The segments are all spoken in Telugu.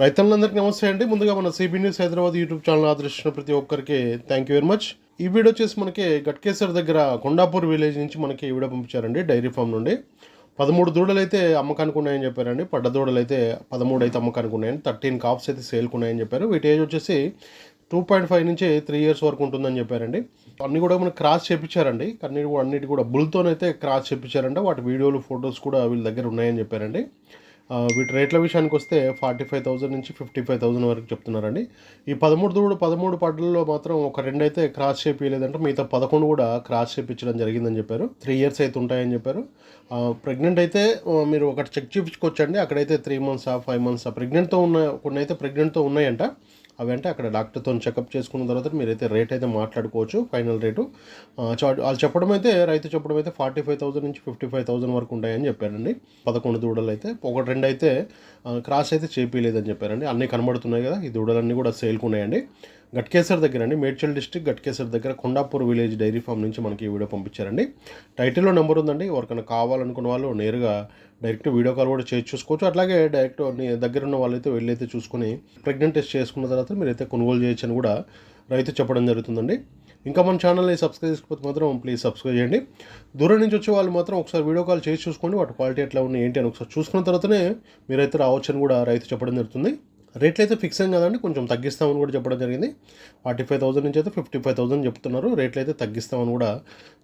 రైతులందరికీ నమస్తే అండి. ముందుగా మన CB news Hyderabad YouTube channel ఆదర్శించిన ప్రతి ఒక్కరికి థ్యాంక్ యూ వెరీ మచ్ ఈ వీడియో వచ్చేసి మనకి గట్కేసర్ దగ్గర కొండాపూర్ విలేజ్ నుంచి మనకి ఈ వీడియో పంపించారండి డైరీ ఫామ్ నుండి. పదమూడు దూడలు అయితే అమ్మకానికి ఉన్నాయని చెప్పారండి. పడ్డ దూడలు అయితే పదమూడు అయితే అమ్మకానికి ఉన్నాయని థర్టీన్ కాప్స్ అయితే సేల్కి ఉన్నాయని చెప్పారు. వీటి ఏజ్ వచ్చేసి టూ పాయింట్ ఫైవ్ నుంచి త్రీ ఇయర్స్ వరకు ఉంటుందని చెప్పారండి. అన్నీ కూడా మనకి క్రాస్ చేపించారండి. అన్నిటి కూడా అన్నిటి కూడా బుల్తోనైతే క్రాస్ చేపించారంటే. వాటి వీడియోలు ఫొటోస్ కూడా వీళ్ళ దగ్గర ఉన్నాయని చెప్పారండి. వీటి రేట్ల విషయానికి వస్తే ఫార్టీ ఫైవ్ థౌసండ్ నుంచి ఫిఫ్టీ ఫైవ్ థౌసండ్ వరకు చెప్తున్నారండి. ఈ పదమూడు దూడు పదమూడు పాటల్లో మాత్రం ఒక రెండు అయితే క్రాస్ చేపించలేదంటే మిగతా పదకొండు కూడా క్రాస్ చేపించడం జరిగిందని చెప్పారు. త్రీ ఇయర్స్ అయితే ఉంటాయని చెప్పారు. ప్రెగ్నెంట్ అయితే మీరు ఒకటి చెక్ చేయించుకోవచ్చండి అక్కడైతే త్రీ మంత్స్ ఫైవ్ మంత్స్ ప్రెగ్నెంట్తో ఉన్న కొన్ని అయితే ప్రెగ్నెంట్తో ఉన్నాయంట. అవి అంటే అక్కడ డాక్టర్తో చెకప్ చేసుకున్న తర్వాత మీరైతే రేట్ అయితే మాట్లాడుకోవచ్చు ఫైనల్ రేటు. చా- వాళ్ళు చెప్పడం అయితే రైతు చెప్పడం అయితే ఫార్టీ ఫైవ్ థౌసండ్ నుంచి ఫిఫ్టీ ఫైవ్ థౌసండ్ వరకు ఉంటాయని చెప్పారండి. పదకొండు దూడలు అయితే ఒకటి రెండు అయితే క్రాస్ అయితే చేపిలేదని చెప్పారండి. అన్నీ కనబడుతున్నాయి కదా ఈ దూడలన్నీ కూడా సేల్కున్నాయండి గట్కేసర్ దగ్గర అండి మేడ్చల్ డిస్టిక్ గట్కేసర్ దగ్గర కొండాపూర్ విలేజ్ డైరీ ఫామ్ నుంచి మనకి ఈ వీడియో పంపించారండి. టైటిల్లో నెంబర్ ఉందండి. ఎవరికైనా కావాలనుకున్న వాళ్ళు నేరుగా డైరెక్ట్ వీడియో కాల్ కూడా చేసి చూసుకోవచ్చు. అట్లాగే డైరెక్ట్ దగ్గర ఉన్న వాళ్ళైతే వెళ్ళైతే చూసుకొని ప్రెగ్నెంట్ టెస్ట్ చేసుకున్న తర్వాత మీరైతే కొనుగోలు చేయొచ్చు అని కూడా రైతు చెప్పడం జరుగుతుందండి. ఇంకా మన ఛానల్ని సబ్స్క్రైబ్ చేసుకోకపోతే మాత్రం ప్లీజ్ సబ్స్క్రైబ్ చేయండి. దూరం నుంచి వచ్చే వాళ్ళు మాత్రం ఒకసారి వీడియో కాల్ చేసి చూసుకోండి. వాటి క్వాలిటీ ఎట్లా ఉన్నాయి ఏంటి అని ఒకసారి చూసుకున్న తర్వాతనే మీరైతే రావచ్చు అని కూడా రైతు చెప్పడం జరుగుతుంది. రేట్లు అయితే ఫిక్స్ అయింది కదండి. కొంచెం తగ్గిస్తామని కూడా చెప్పడం జరిగింది. ఫార్టీ ఫైవ్ థౌసండ్ నుంచి అయితే ఫిఫ్టీ ఫైవ్ థౌసండ్ చెప్తున్నారు. రేట్లు అయితే తగ్గిస్తామని కూడా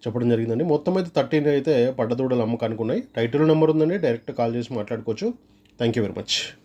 చెప్పడం జరిగిందండి. మొత్తం అయితే థర్టీన్ అయితే పడ్డదూడలు అమ్మకానికి ఉన్నాయి. టైటిల్ నెంబర్ ఉందండి. డైరెక్ట్ కాల్ చేసి మాట్లాడుకోవచ్చు. Thank you very much